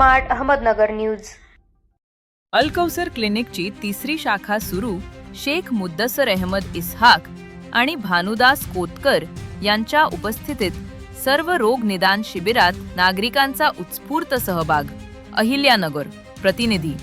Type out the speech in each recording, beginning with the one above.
Smart Ahmednagar news. Al Kausar क्लिनिकची तिसरी शाखा सुरू शेख मुद्दसर अहमद इस्हाक आणि भानुदास कोतकर यांच्या उपस्थितीत सर्व रोग निदान शिबिरात नागरिकांचा उत्स्फूर्त सहभाग. अहिल्यानगर प्रतिनिधी.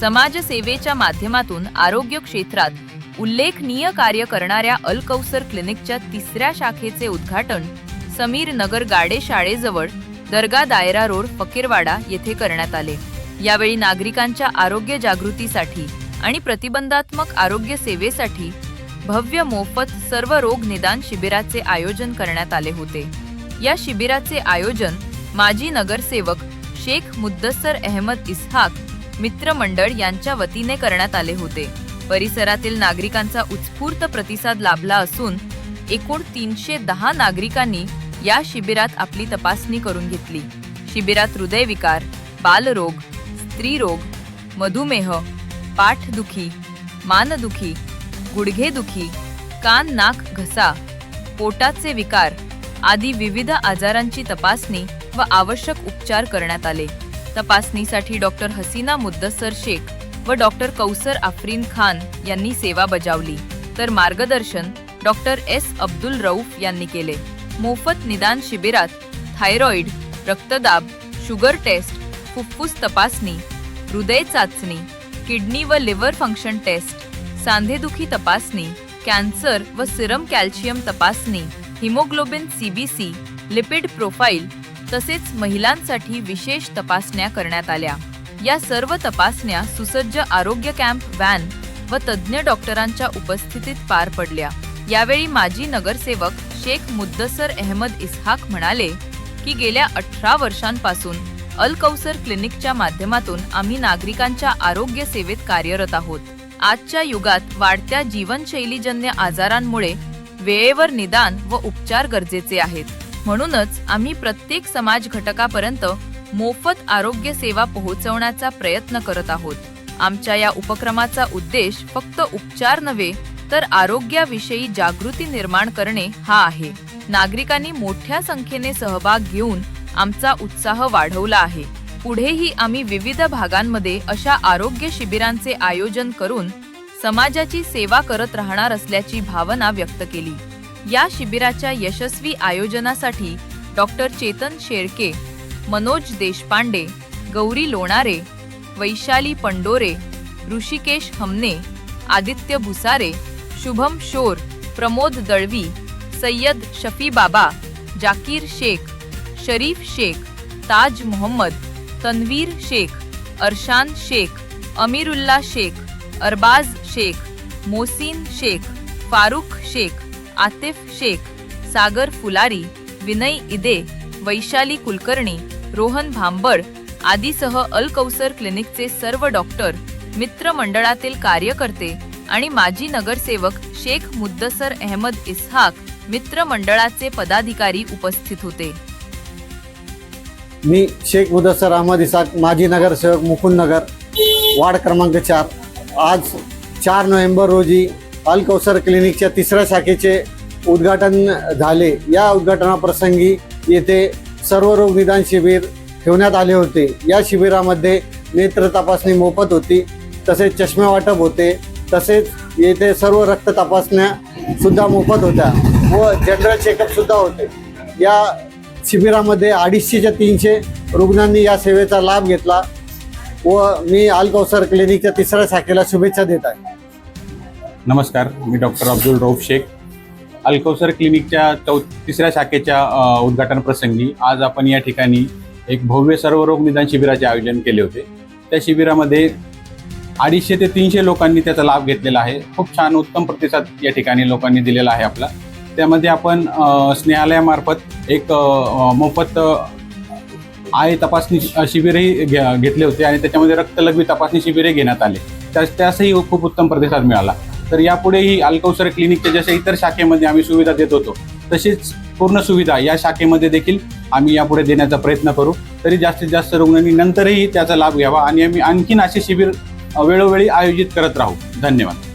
समाजसेवेच्या माध्यमातून आरोग्य क्षेत्रात उल्लेखनीय कार्य करणाऱ्या अलकौसर क्लिनिकच्या तिसऱ्या शाखेचे उद्घाटन समीर नगर गाडे शाळेजवळ दर्गा दायरा रोड फकीरवाडा येथे करण्यात आले. यावेळी नागरिकांच्या आरोग्य जागृतीसाठी आणि प्रतिबंधात्मक आरोग्य सेवेसाठी भव्य मोफत सर्व रोग निदान शिबिराचे आयोजन करण्यात आले होते. या शिबिराचे आयोजन माजी नगरसेवक शेख मुद्दसर अहमद इस्हाक मित्रमंडळ यांच्या वतीने करण्यात आले होते. परिसरातील नागरिकांचा उत्स्फूर्त प्रतिसाद लाभला असून एकूण तीनशे दहा नागरिकांनी या शिबिरात आपली तपासणी करून घेतली. शिबिरात हृदयविकार बालरोग स्त्रीरोग मधुमेह पाठदुखी मानदुखी गुडघेदुखी कान नाक घसा पोटाचे विकार आदी विविध आजारांची तपासणी व आवश्यक उपचार करण्यात आले. तपासणीसाठी डॉक्टर हसीना मुद्दसर शेख व डॉक्टर कौसर आफ्रिन खान यांनी सेवा बजावली. तर मार्गदर्शन डॉक्टर एस. अब्दुल रऊफ यांनी केले. मोफत निदान शिबिरात थायरॉइड रक्तदाब शुगर टेस्ट फुफ्फुस तपासणी हृदय चाचणी किडनी व लिव्हर फंक्शन टेस्ट सांधेदुखी तपासणी कॅन्सर व सिरम कॅल्शियम तपासणी हिमोग्लोबिन सीबीसी लिपिड प्रोफाईल तसेच महिलांसाठी विशेष तपासण्या करण्यात आल्या. या सर्व तपासण्या सुसज्ज आरोग्य कॅम्प व्हॅन व तज्ज्ञ डॉक्टरांच्या उपस्थितीत पार पडल्या. यावेळी माजी नगरसेवक शेख मुद्दसर अहमद इस्हाक म्हणाले की गेल्या अठरा वर्षांपासून अल कौसर क्लिनिकच्या माध्यमातून आम्ही नागरिकांच्या आरोग्य सेवेत कार्यरत आहोत. आजच्या युगात वाढत्या जीवनशैलीजन्य आजारांमुळे वेळेवर निदान व उपचार गरजेचे आहेत. म्हणूनच आम्ही प्रत्येक समाज घटकापर्यंत मोफत आरोग्य सेवा पोहोचवण्याचा प्रयत्न करत आहोत. आमच्या या उपक्रमाचा उद्देश फक्त उपचार नव्हे तर आरोग्याविषयी जागृती निर्माण करणे हा आहे. नागरिकांनी मोठ्या संख्येने सहभाग घेऊन आमचा उत्साह वाढवला आहे. पुढेही आम्ही विविध भागांमध्ये अशा आरोग्य शिबिरांचे आयोजन करून समाजाची सेवा करत राहणार असल्याची भावना व्यक्त केली. या शिबिराच्या यशस्वी आयोजनासाठी डॉक्टर चेतन शेळके मनोज देशपांडे गौरी लोणारे वैशाली पंडोरे ऋषिकेश हमने आदित्य भुसारे शुभम शोर प्रमोद दळवी सय्यद शफी बाबा जाकीर शेख शरीफ शेख ताज मोहम्मद तन्वीर शेख अरशान शेख अमीरुल्ला शेख अरबाज शेख मोसीन शेख फारुख शेख आतिफ शेख सागर फुलारी विनय इदे वैशाली कुलकर्णी रोहन भांबळ आदीसह अलकौसर क्लिनिकचे सर्व डॉक्टर मित्रमंडळातील कार्यकर्ते आणि माजी नगरसेवक शेख मुद्दसर अहमद इस्हाक मित्रमंडळाचे पदाधिकारी उपस्थित होते. मी शेख मुदसर अहमद इसाक माजी नगरसेवक मुकुंदनगर वार्ड क्रमांक चार. आज चार नोव्हेंबर रोजी अल कौसर क्लिनिकच्या तिसऱ्या शाखेचे उद्घाटन झाले. या उद्घाटनाप्रसंगी येथे सर्व रोग निदान शिबिर ठेवण्यात आले होते. या शिबिरामध्ये नेत्र तपासणी मोफत होती तसेच चष्मे वाटप होते. तसेच येथे सर्व रक्त तपासण्या सुद्धा मोफत होत्या व जनरल चेकअप सुद्धा होते. या शिबिरामध्ये अडीचशेच्या तीनशे रुग्णांनी या सेवेचा लाभ घेतला व मी अल कौसर क्लिनिकच्या तिसऱ्या शाखेला शुभेच्छा देत आहे. नमस्कार मी डॉक्टर अब्दुल रौफ शेख. अल्कौसर क्लिनिकच्या चौ तिसऱ्या शाखेच्या उद्घाटन प्रसंगी आज आपण या ठिकाणी एक भव्य सर्वरोग निदान शिबिराचे आयोजन केले होते. त्या शिबिरामध्ये अडीचशे ते तीनशे लोकांनी त्याचा लाभ घेतलेला आहे. खूप छान उत्तम प्रतिसाद या ठिकाणी लोकांनी दिलेला आहे आपला. त्यामध्ये आपण स्नेहालयामार्फत एक मोफत आय तपासणी शिबिरही घ्या घेतले होते आणि त्याच्यामध्ये रक्तलघवी तपासणी शिबिरही घेण्यात आले. त्यास त्यासही खूप उत्तम प्रतिसाद मिळाला. तर यापुढेही अल्कौसर क्लिनिकच्या जशा इतर शाखेमध्ये आम्ही सुविधा देत होतो तशीच पूर्ण सुविधा या शाखेमध्ये देखील आम्ही यापुढे देण्याचा प्रयत्न करू. तरी जास्तीत जास्त रुग्णांनी नंतरही त्याचा लाभ घ्यावा आणि आम्ही आणखीन असे शिबिर वेळोवेळी आयोजित करत राहू. धन्यवाद.